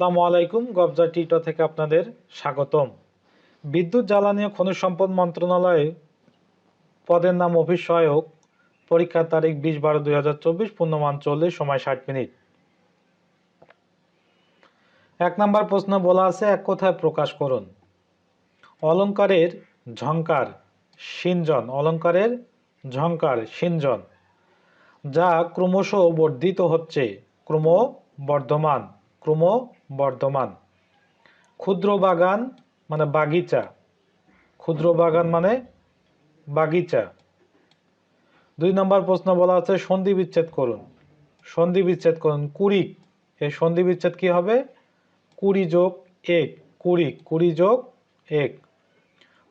আসসালামু আলাইকুম, গবজা টিটো থেকে আপনাদের স্বাগতম। বিদ্যুৎ জ্বালানি ও খনিজ সম্পদ মন্ত্রণালয়ে পদের নাম অফিস সহায়ক, পরীক্ষার তারিখ বিশ বারো দুই হাজার চব্বিশ, পূর্ণমান চল্লিশ, সময় ষাট মিনিট। এক নম্বর প্রশ্ন বলা আছে, এক কথায় প্রকাশ করুন। অলঙ্কারের ঝংকার সিনজন অলংকারের ঝংকার সিনজন যা ক্রমশ বর্ধিত হচ্ছে ক্রম বর্ধমান ক্রম বর্ধমান। ক্ষুদ্র বাগান মানে বাগিচা। ক্ষুদ্র বাগান মানে বাগিচা। দুই নম্বর প্রশ্ন বলা আছে, সন্ধি বিচ্ছেদ করুন। সন্ধি বিচ্ছেদ করুন, কুড়ি। এই সন্ধি বিচ্ছেদ কি হবে? কুড়ি যোগ এক, কুড়ি কুড়ি যোগ এক।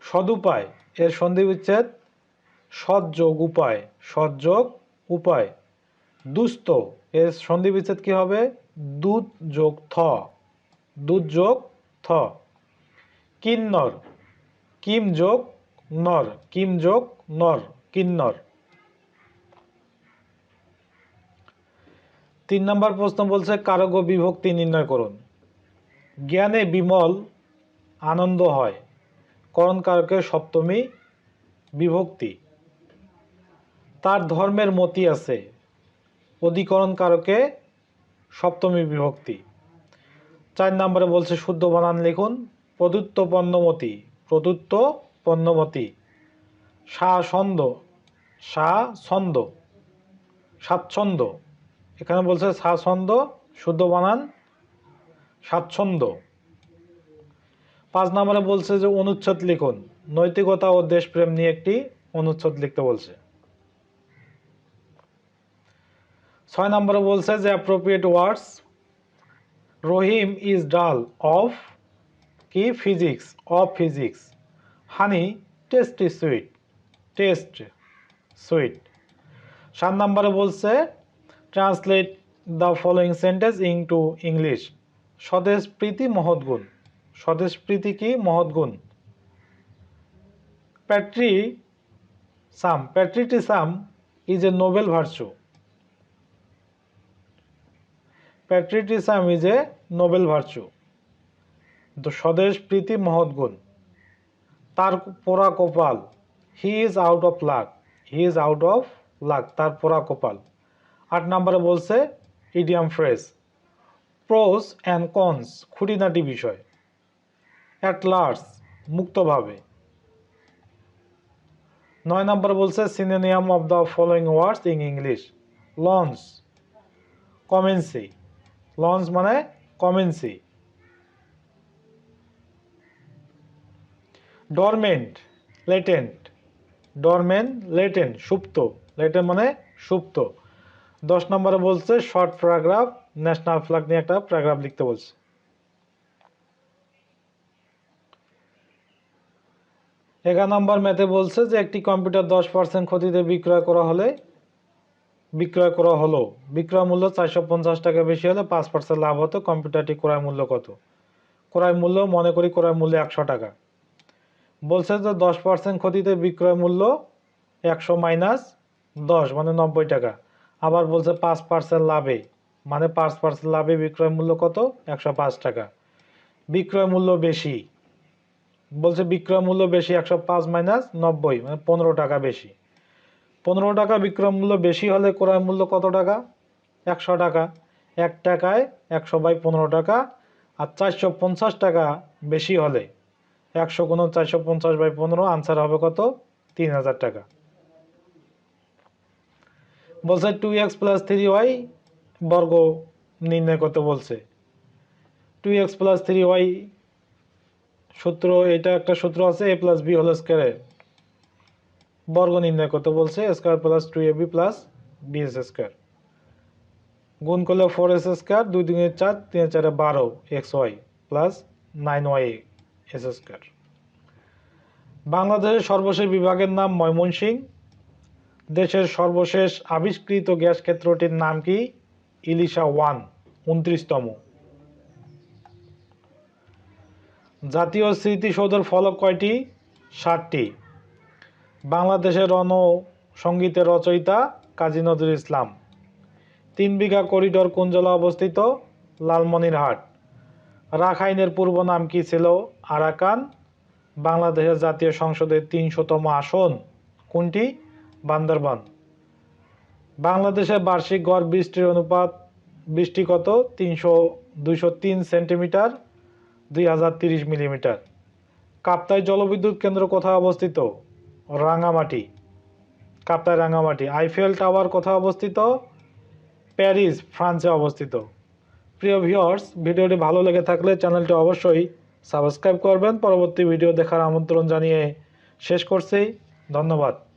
সদুপায় এর সন্ধি বিচ্ছেদ সৎ যোগ উপায় সৎ যোগ উপায়। দুস্থ, এর সন্ধি বিচ্ছেদ কি হবে? দুধ যোগ থ। দুধ যোগ থ। কিন্নর। কিম যোগ নর। কিম যোগ নর। কিন্নর। তিন নম্বর প্রশ্ন বলছে, কারক বিভক্তি নির্ণয় করুন। জ্ঞানে বিমল, আনন্দ হয়। করণ কারকের সপ্তমী বিভক্তি। তার ধর্মের মতি আছে। অধিকরণ কারকে সপ্তমী বিভক্তি। চার নম্বরে বলছে, শুদ্ধ বানান লিখুন, প্রদত্ত পণ্যমতি প্রদত্ত পণ্যমতি, সা ছন্দ সা ছন্দ স্বাচ্ছন্দ্য এখানে বলছে স্বাচ্ছন্দ্য শুদ্ধ বানান স্বাচ্ছন্দ পাঁচ নম্বরে বলছে যে, অনুচ্ছেদ লিখুন, নৈতিকতা ও দেশপ্রেম নিয়ে একটি অনুচ্ছেদ লিখতে বলছে। ছয় নম্বরে বলছে যে appropriate words Rahim is dull of কি? Physics of physics honey tasty sweet taste sweet সাত নম্বরে বলছে translate the following sentence into English স্বদেশ প্রীতি মহৎ গুণ। স্বদেশ প্রীতি কি? মহৎ গুণ। Patriotism patriotism is a noble virtue patriotism is a noble virtue স্বদেশ প্রীতি মহৎ গুণ। তার পোড়া কপাল he is out of luck he is out of luck তার পোড়া কপাল। আট নম্বরে বলছে idiom phrase pros and cons খুঁটিনাটি বিষয়। অ্যাট লার্জ মুক্তভাবে। নয় নম্বর বলছে synonym of the following words in English launch commence launch মানে commence. Dormant, latent. Dormant, latent, সুপ্ত। লেটেন্ট মানে সুপ্ত। দশ নম্বরে বলছে, শর্ট প্যারাগ্রাফ, ন্যাশনাল ফ্ল্যাগ নিয়ে একটা প্যারাগ্রাফ লিখতে বলছে। এগারো নম্বর ম্যাথে বলছে যে, একটি কম্পিউটার দশ পার্সেন্ট ক্ষতিতে বিক্রয় করা হলে বিক্রয় করা হলো। বিক্রয় মূল্য চারশো পঞ্চাশ টাকা বেশি হলে পাঁচ পার্সেন্ট লাভ হতো। কম্পিউটারটি ক্রয় মূল্য কত? ক্রয় মূল্য, মনে করি ক্রয় মূল্য একশো টাকা। বলছে যে দশ পার্সেন্ট ক্ষতিতে বিক্রয় মূল্য একশো মাইনাস দশ মানে নব্বই টাকা। আবার বলছে পাঁচ পার্সেন্ট লাভে মানে পাঁচ পার্সেন্ট লাভে বিক্রয় মূল্য কত? একশো পাঁচ টাকা। বিক্রয় মূল্য বেশি, বলছে বিক্রয় মূল্য বেশি একশো পাঁচ মাইনাস নব্বই মানে পনেরো টাকা বেশি। পনেরো টাকা বিক্রয় মূল্য বেশি হলে ক্রয় মূল্য কত টাকা? একশো টাকা। এক টাকায় একশো বাই পনেরো টাকা আর চারশো পঞ্চাশ টাকা বেশি হলে একশো কোনো চারশো পঞ্চাশ বাই পনেরো আনসার হবে কত? তিন হাজার টাকা। বলছে two x plus three y বর্গ নির্ণয় করতে বলছে। Two x plus three y সূত্র, এটা একটা সূত্র আছে এ প্লাস বি হোল স্কোয়ারের বর্গ নির্ণয় করতে বলছে? Square plus two a b plus b s square গুণ করলে ফোর এস স্কোয়ার দুই দুই চার, তিন চারে বারো x y plus nine y s square বাংলাদেশের সর্বশেষ বিভাগের নাম ময়মনসিং। দেশের সর্বশেষ আবিষ্কৃত গ্যাস ক্ষেত্রটির নাম কি? ইলিশা ওয়ান, উনত্রিশতম। জাতীয় স্মৃতিসৌধের ফলক কয়টি? ষাটটি বাংলাদেশের রণ সঙ্গীতের রচয়িতা কাজী নজরুল ইসলাম। তিন বিঘা করিডোর কোন জেলা অবস্থিত লালমনিরহাট। রাখাইনের পূর্ব নাম কি ছিল? আরাকান। বাংলাদেশের জাতীয় সংসদের তিনশোতম আসন কোনটি? বান্দরবান। বাংলাদেশের বার্ষিক গড় বৃষ্টির অনুপাত বৃষ্টি কত তিনশো দুইশো তিন সেন্টিমিটার, দুই হাজার তিরিশ মিলিমিটার। কাপ্তাই জলবিদ্যুৎ কেন্দ্র কোথায় অবস্থিত? রাঙামাটি, কাপ্তাই রাঙামাটি, আইফেল টাওয়ার কোথায় অবস্থিত? প্যারিস, ফ্রান্সে অবস্থিত। প্রিয় ভিউয়ার্স, ভিডিওটি ভালো লেগে থাকলে চ্যানেলটি অবশ্যই সাবস্ক্রাইব করবেন। পরবর্তী ভিডিও দেখার আমন্ত্রণ জানিয়ে শেষ করছি। ধন্যবাদ।